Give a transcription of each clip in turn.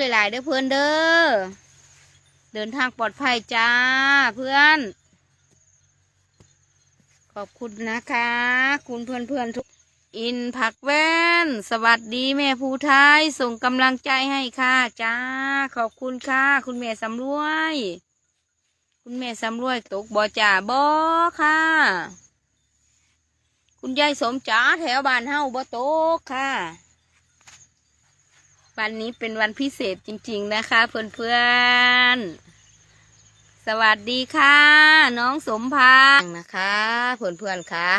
หลายๆเด้อเพื่อนเด้อ เดินทางปลอดภัยจ้าเพื่อน ขอบคุณนะคะ คุณเพื่อนเพื่อนทุก อินผักแว่น สวัสดีแม่ภูไทยส่งกำลังใจให้ค่ะจ้า ขอบคุณค่ะ คุณแม่สำรวย คุณแม่สำรวยตกบ่อจ่าบ่ค่ะ คุณยายสมจ๋าแถวบ้านเฮาบ่ตกค่ะ วันนี้เป็นวันพิเศษจริง ๆ นะคะเพื่อนๆ สวัสดีค่ะ น้องสมพางนะคะเพื่อนๆค่ะ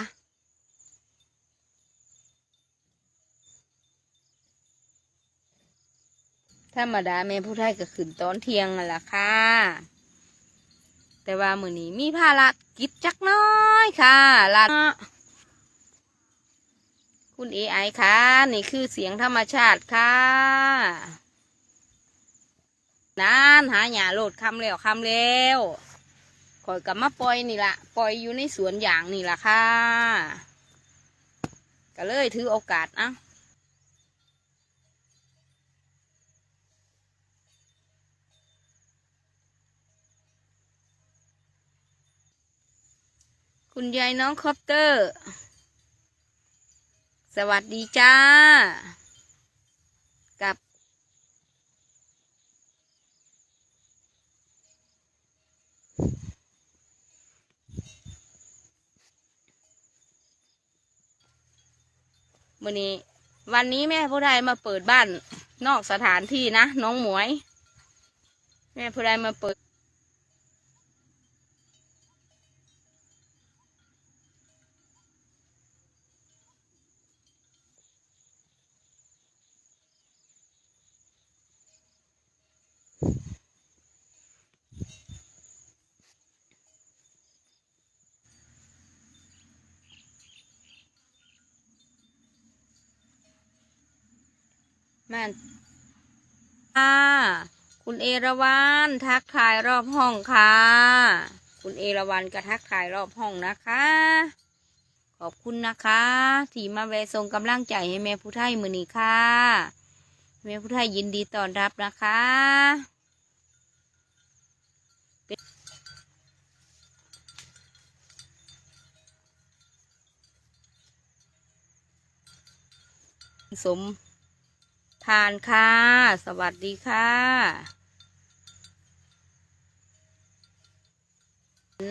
ธรรมดาแม่ผู้ไทยก็ขึ้นตอนเที่ยงนั่นแหละค่ะ แต่ว่ามื้อนี้มีภารกิจจักน้อยค่ะลา คุณเอไอค่ะนี่คือเสียงธรรมชาติค่ะนานหาหยาโหลดคำแล้วคำแล้วคอยกลับมาปล่อยนี่ละปล่อยอยู่ในสวนอย่างนี่ละค่ะ ก็เลยถือโอกาสอะคุณยายน้องคอปเตอร์ สวัสดีจ้า กับวันนี้ วันนี้แม่ผู้ใดมาเปิดบ้าน นอกสถานที่นะ น้องหมวย แม่ผู้ใดมาเปิด ม่นค่ะคุณเอราวันทักทายรอบห้องค่ะ คุณเอราวันก็ทักทายรอบห้องนะคะ ขอบคุณนะคะที่มาแวะส่งกำลังใจให้แม่ผู้ไทยมือนี้ค่ะแม่ผู้ไทยยินดีต้อนรับนะคะสมานค่ะ สวัสดีค่ะ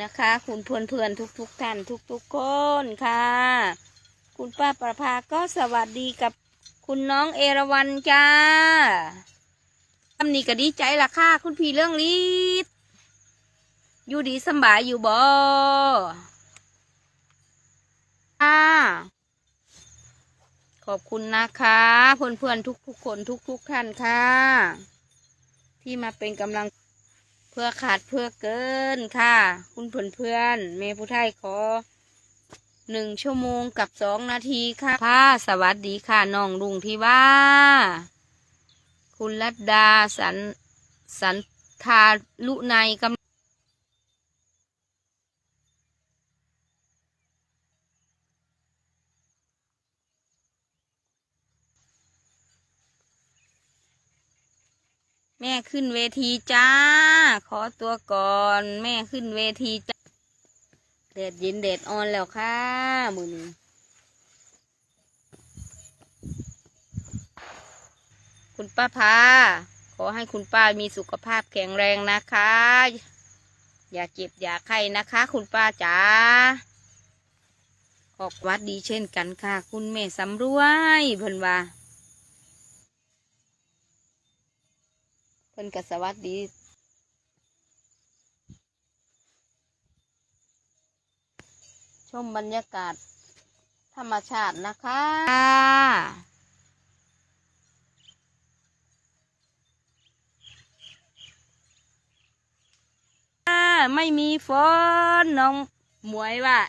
นะคะ คุณเพื่อนเพื่อนทุกทุกๆท่านทุกทุกๆคนค่ะ คุณป้าประภาก็สวัสดีกับคุณน้องเอราวันจ้าทำนี่ก็ดีใจละค่ะ คุณพี่เรื่องลีดอยู่ดีสบายอยู่บ่ค่ะ ขอบคุณนะคะเพื่อนเพื่อนๆทุกๆคนทุกๆท่านค่ะ ที่มาเป็นกำลังเพื่อขาดเพื่อเกินค่ะ คุณเพื่อนเพื่อนๆเมผู้ไทยขอหนึ่งชั่วโมงกับสองนาทีค่ะค่ะสวัสดีค่ะน้องลุงที่ว่า คุณรัตดาสันสันทาลุในกำ แม่ขึ้นเวทีจ้า ขอตัวก่อน แม่ขึ้นเวทีจ้าเด็ดเย็นเด็ดออนแล้วค่ะมือนี้คุณป้าพาขอให้คุณป้ามีสุขภาพแข็งแรงนะคะ อย่าเจ็บอย่าไข้นะคะ คุณป้าจ๋าขอบวัดดีเช่นกันค่ะ คุณแม่สำรวยเพิ่นว่า พิ่นก็สวัสดีชมบรรยากาศ ธรรมชาตินะคะ ไม่มีฝนน้องหมวยว่า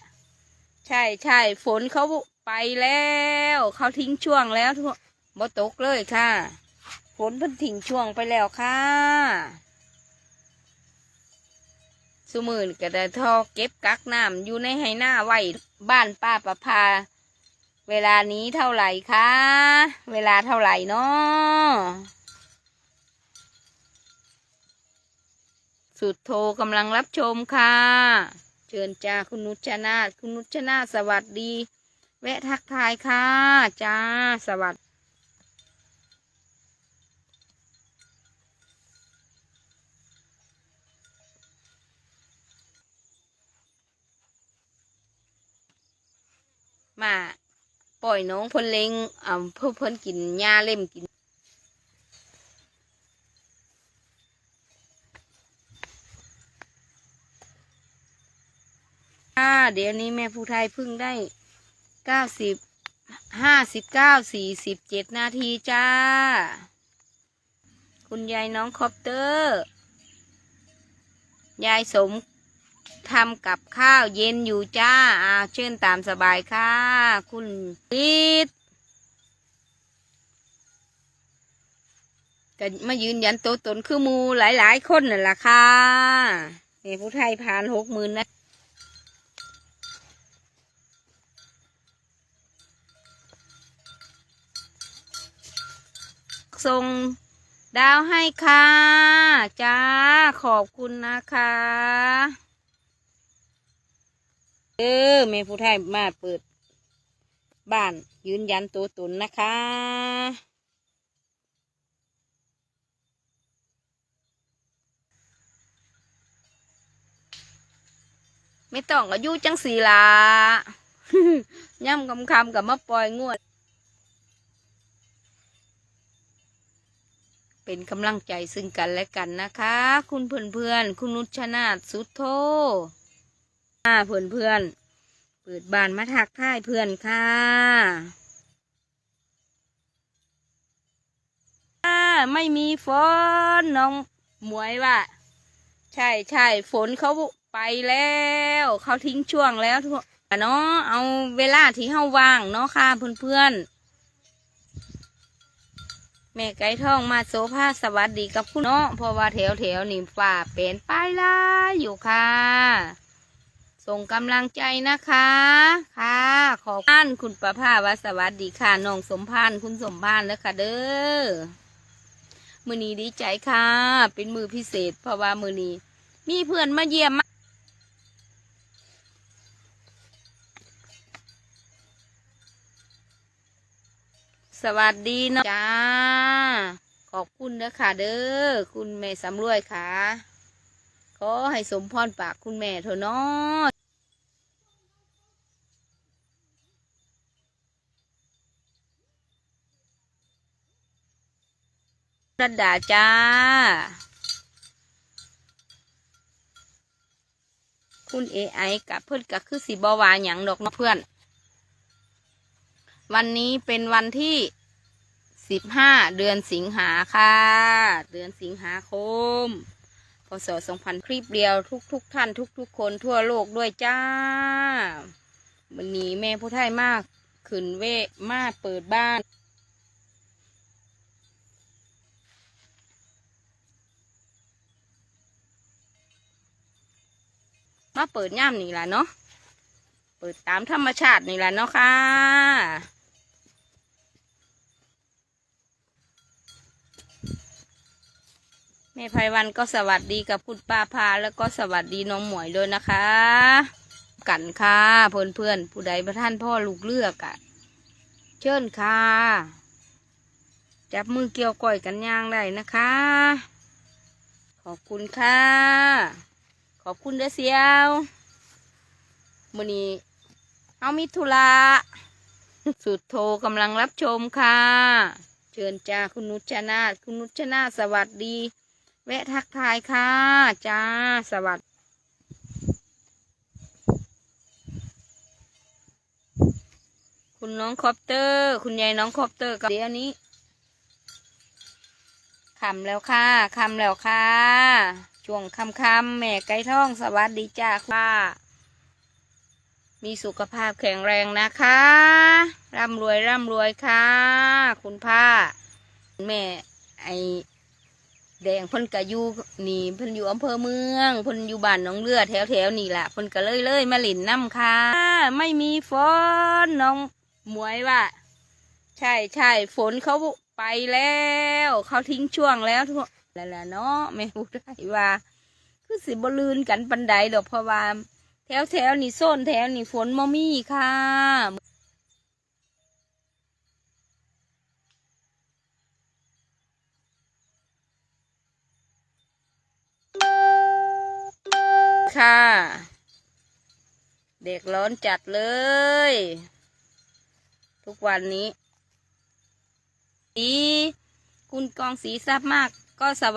ใช่ใช่ฝนเขาไปแล้ว เขาทิ้งช่วงแล้วทุกบ่ตกเลยค่ะ นเพิ่นทิ้งช่วงไปแล้วค่ะสมือนก็ได้ทอเก็บกักน้ำอยู่ในไหหน้าไว้บ้านป้าประภาเวลานี้เท่าไหร่คะเวลาเท่าไหร่เนาะสุดโทกำลังรับชมค่ะ เชิญจ้าคุณนุชนาคุณนุชนาสวัสดี แวะทักทายค่ะ จ้าสวัสดี มาปล่อยน้องเพ่นเล็งอ่าเพื่อเพิ่นกินหญ้าเล่มกินอ่าเดี๋ยวนี้แม่ผู้ไทยพึ่งได้เก้าสิบห้าสิบเก้าสี่สิบเจ็ดนาทีจ้า คุณยายน้องคอปเตอร์ ยายสม ทำกับข้าวเย็นอยู่จ้าอาเชิญตามสบายค่ะ คุณลิดก็มายืนยันตัวตนคือมูหลายๆ คนนั่นแหละค่ะแม่ผู้ไทยผ่านหกหมื่นนะส่งดาวให้ค่ะ จ้า ขอบคุณนะคะ เออแม่ผู้ไทยมาเปิด บ้านยืนยันตัวตนนะคะไม่ต้องอายุจังสีละย่ำคำคำกับมาปล่อยงวด เป็นกำลังใจซึ่งกันและกันนะคะ คุณเพื่อนเพื่อนๆคุณนุชนาธสุดโท อ่าเพื่อนเพื่อนเปิดบานมาทักทายเพื่อนค่ะอ่าไม่มีฝนน้องหมวยว่า ใช่ใช่ฝนเขาไปแล้ว เขาทิ้งช่วงแล้วทุกคนเนาะเอาเวลาที่เฮาว่างเนาะค่ะเพื่อนเพื่อนแม่ไก่ทองมาโซภาสวัสดีกับคุณเนาะเพราะว่าแถวแถวๆนี่ฝ่าเป็นป้ายลายอยู่ค่ะ ส่งกำลังใจนะคะ ค่ะ ขอบคุณคุณประภาวสวัสดีค่ะน้องสมพานคุณสมพานแล้วค่ะเด้อมือนีดีใจค่ะ เป็นมือพิเศษ เพราะว่ามือนีมีเพื่อนมาเยี่ยมมาสวัสดีเนาะจ้า ขอบคุณนะค่ะเด้อคุณแม่สำรวยค่ะ ขอให้สมพรปากคุณแม่เถอะเนาะ รัดดาจ้า คุณเอไอกับเพื่อนก็คือสีบวาหยังดอกเนาะเพื่อน วันนี้เป็นวันที่สิบห้าเดือนสิงหาค่ะ เดือนสิงหาคมพศสองพันคลิปเดียวทุกทุกท่านทุกทุกคนทั่วโลกด้วยจ้า วันนี้แม่ผู้ไทยมาก ขึ้นเวมาเปิดบ้าน มาเปิดย่ามนี่แหละเนาะเปิดตามธรรมชาตินี่แหละเนาะค่ะแม่ไพวันก็สวัสดีกับคุณป้าพาแล้วก็สวัสดีน้องหมวยด้วยนะคะ กันค่ะเพื่อนเพื่อนผู้ใดประท่านพ่อลูกเลือกอะ่ะ เชิญค่ะ จับมือเกี่ยวก้อยกันย่างได้นะคะ ขอบคุณค่ะ ขอบคุณเด้อเสียวมือนี้เอามิธุระสุดโทกำลังรับชมค่ะ เชิญจ้าคุณนุชนาธคุณนุชนาธสวัสดี แวะทักทายค่ะ จ้าสวัสดีคุณน้องคอปเตอร์ คุณยายน้องคอปเตอร์กับเดี๋ยวนี้ คำแล้วค่ะคำแล้วค่ะช่วงคำคำแม่ไก่ทองสวัสดีจ้าค่ะ มีสุขภาพแข็งแรงนะคะร่ำรวยร่ำรวยค่ะ คุณพ่าแม่ไอแดงเพิ่นกะอยู่นี่เพิ่นอยู่อำเภอเมืองเพิ่นอยู่บ้านหนองเลือแถวแถวๆนี่แหละเพิ่นก็เลยเลยมาหลินน้ำค่ะ ไม่มีฝนน้องหมวยว่า ใช่ใช่ฝนเขา ไปแล้ว เขาทิ้งช่วงแล้วทุกคนแล้วล่ะเนาะไม่รู้ได้ว่า คือสิบลืนกันปันใดดอกเพราะว่าแถวแถวๆนี่โซนแถวนี่ฝนมมีค่ะค่ะ เด็กร้อนจัดเลย ทุกวันนี้ สี คุณกองสีทราบมากก็สวัสดี